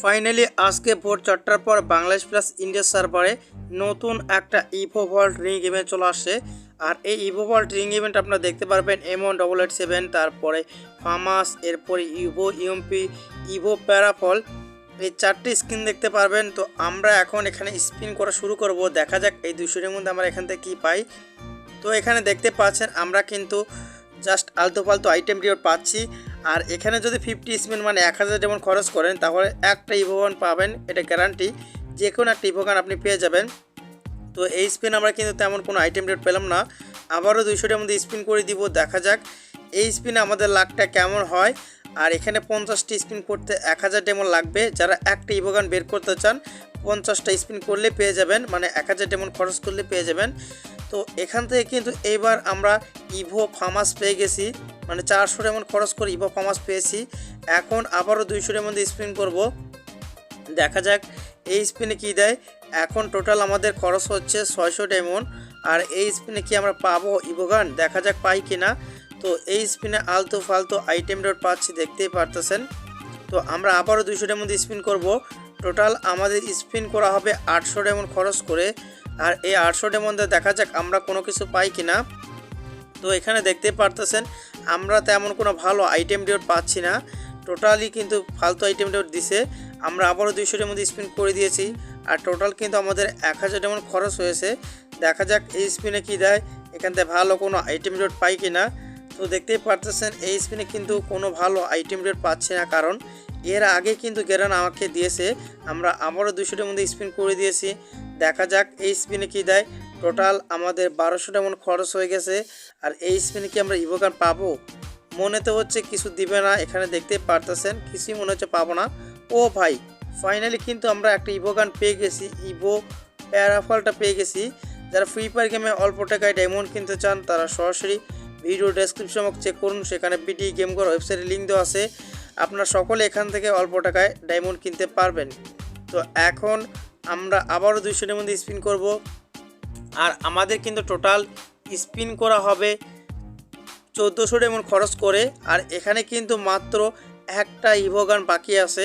Finally আজকে ভোর চারটার পর বাংলাদেশ প্লাস ইন্ডিয়া সার্ভারে নতুন একটা ইভো ভল্ট রিং ইভেন্ট চলে আসছে। আর এই ইভো ভল্ট রিং ইভেন্ট আপনারা দেখতে পারবেন M one double eight seven তারপরে ফামাস এরপরে ইভো ইউএমপি ইভো প্যারাফল এই চারটি স্ক্রিন দেখতে পারবেন। তো আমরা এখন এখানে স্পিন করা শুরু করব। দেখা যাক এই দুশোটির মধ্যে আমরা এখান থেকে কী পাই। তো এখানে দেখতে পাচ্ছেন আমরা কিন্তু জাস্ট আলতু ফালতু আইটেম রিওয়ার্ড পাচ্ছি। আর এখানে যদি ফিফটি স্পিন মানে এক হাজার যেমন খরচ করেন, তাহলে একটা ইভোগান পাবেন, এটা গ্যারান্টি যে কোনো একটা ইভোগান আপনি পেয়ে যাবেন। তো এই স্পিন আমরা কিন্তু তেমন কোনো আইটেম রেট পেলাম না। আবারও দুইশোটার মধ্যে স্পিন করে দিব, দেখা যাক। এই স্পিনে আমাদের লাখটা কেমন হয়? আর এখানে পঞ্চাশটি স্পিন করতে এক হাজার ডেমন লাগবে। যারা একটা ইভোগান বের করতে চান, পঞ্চাশটা স্পিন করলে পেয়ে যাবেন মানে এক হাজার ডেমন খরচ করলে পেয়ে যাবেন। তো এখান থেকে কিন্তু এইবার আমরা ইভো ফার্মাস পেয়ে গেছি। মানে চারশো ডেমন খরচ করে ইভো ফার্মাস পেয়েছি। এখন আবারও দুইশোর মধ্যে স্পিন করব। দেখা যাক, এই স্পিনে কি দেয়। এখন টোটাল আমাদের খরচ হচ্ছে ছয়শো ডায়মন্ড আর এই স্পিনে কি আমরা পাবো ইভোগান দেখা যাক পাই কি না। তো এই স্পিনে আলতু ফালতু আইটেম ডট পাচ্ছি, দেখতেই পারতেছেন। তো আমরা আবারও দুইশো মধ্যে স্পিন করব। টোটাল আমাদের স্পিন করা হবে আটশো ডেমন খরচ করে। আর এই আটশো মধ্যে দেখা যাক আমরা কোনো কিছু পাই কি না। তো এখানে দেখতে পারতেছেন, আমরা তেমন কোনো ভালো আইটেম ডিওট পাচ্ছি না। টোটালি কিন্তু ফালতু আইটেম ডিওট দিছে। আমরা আবারও দুইশোটির মধ্যে স্পিন করে দিয়েছি। আর টোটাল কিন্তু আমাদের এক হাজার যেমন খরচ হয়েছে। দেখা যাক এই স্পিনে কি দেয়। এখান থেকে ভালো কোনো আইটেম ডিওট পাই কি না। তো দেখতেই পারতেছেন, এই স্পিনে কিন্তু কোনো ভালো আইটেম ডিওট পাচ্ছি না। কারণ এর আগে কিন্তু গেরান আমাকে দিয়েছে। আমরা আবারও দুশোটির মধ্যে স্পিন করে দিয়েছি। দেখা যাক এই স্পিনে কি দেয়। টোটাল আমাদের বারোশো তেমন খরচ হয়ে গেছে, আর এই স্পিনে কি আমরা ইভোগান পাবো? মনে তো হচ্ছে কিছু দিবে না, এখানে দেখতে পারতেছেন, কিছুই মনে হচ্ছে পাবো না। ও ভাই ফাইনালি কিন্তু আমরা একটা ইভোগান পেয়ে গেছি ইভো প্যারাফলটা পেয়ে গেছি। যারা ফ্রি ফায়ার গেমে অল্প টাকায় ডায়মন্ড কিনতে চান, তারা সরাসরি ভিডিও ডেসক্রিপশন চেক করুন, সেখানে বিডি গেম করার ওয়েবসাইটে লিঙ্ক দেওয়া আছে। আপনারা সকলে এখান থেকে অল্প টাকায় ডায়মন্ড কিনতে পারবেন। তো এখন আমরা আবারও দুইশোটির মধ্যে স্পিন করব। আর আমাদের কিন্তু টোটাল স্পিন করা হবে চোদ্দোশো এমন খরচ করে, আর এখানে কিন্তু মাত্র একটা ইভো গান বাকি আছে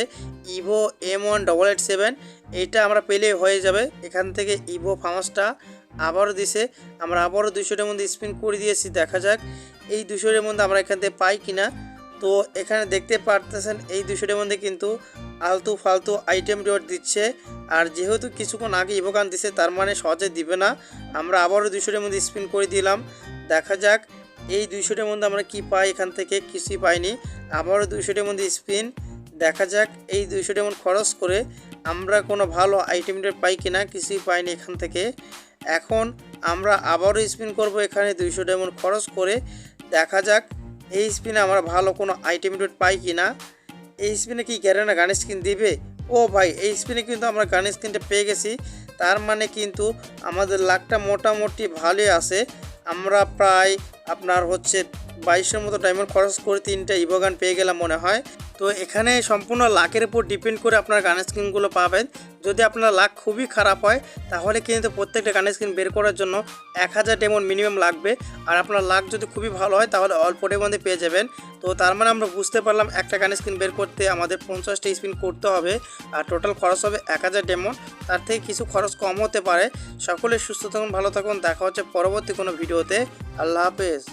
Evo M one double eight seven এইটা আমরা পেলে হয়ে যাবে। এখান থেকে ইভো ফার্মাসটা আবারও দিছে, আমরা আবারও দুশোটার মধ্যে স্পিন করে দিয়েছি, দেখা যাক এই দুশোটার মধ্যে আমরা এখান থেকে পাই কিনা। তো এখানে দেখতে পারতেছেন, এই দুশোটার মধ্যে কিন্তু আলতু ফালতু আইটেম রিওয়ার্ড দিচ্ছে। আর যেহেতু কিছুক্ষণ আগে ইভোগান দিছে, তার মানে সহজে দিবে না। আমরা আবারও দুশোটার মধ্যে স্পিন করে দিলাম। দেখা যাক, এই দুইশোটার মধ্যে আমরা কি পাই এখান থেকে? কিছুই পাইনি। আবারও দুইশোটার মধ্যে স্পিন দেখা যাক, এই দুইশোটার মধ্যে খরচ করে আমরা কোনো ভালো আইটেম রেট পাই কিনা, কিছুই পাইনি এখান থেকে। এখন আমরা আবারও স্পিন করব এখানে দুইশো ডায়মন্ড খরচ করে। দেখা যাক, এই স্পিনে আমরা ভালো কোনো আইটেম পাই কিনা। এই স্পিনে কি গ্যারেনা গান স্ক্রিন দিবে? ও ভাই, এই স্পিনে কিন্তু আমরা গান স্ক্রিনটা পেয়ে গেছি। তার মানে কিন্তু আমাদের লাখটা মোটামুটি ভালোই আছে। আমরা প্রায় আপনার হচ্ছে বাইশের মতো ডায়মন্ড খরচ করে তিনটা ইভো গান পেয়ে গেলাম মনে হয়। তো এখানে সম্পূর্ণ লাখের উপর ডিপেন্ড করে আপনার গানের স্ক্রিনগুলো পাবেন। যদি আপনার লাখ খুবই খারাপ হয়, তাহলে কিন্তু প্রত্যেকটা গানের স্ক্রিন বের করার জন্য এক হাজার ডেমন মিনিমাম লাগবে। আর আপনার লাখ যদি খুবই ভালো হয়, তাহলে অল্প ডেমনে পেয়ে যাবেন। তো তার মানে আমরা বুঝতে পারলাম একটা গানের স্ক্রিন বের করতে আমাদের পঞ্চাশটা স্পিন করতে হবে। আর টোটাল খরচ হবে এক হাজার ডেমন তার থেকে কিছু খরচ কম হতে পারে। সকলে সুস্থ থাকুন, ভালো থাকুন। দেখা হচ্ছে পরবর্তী কোনো ভিডিওতে। আল্লাহ হাফেজ।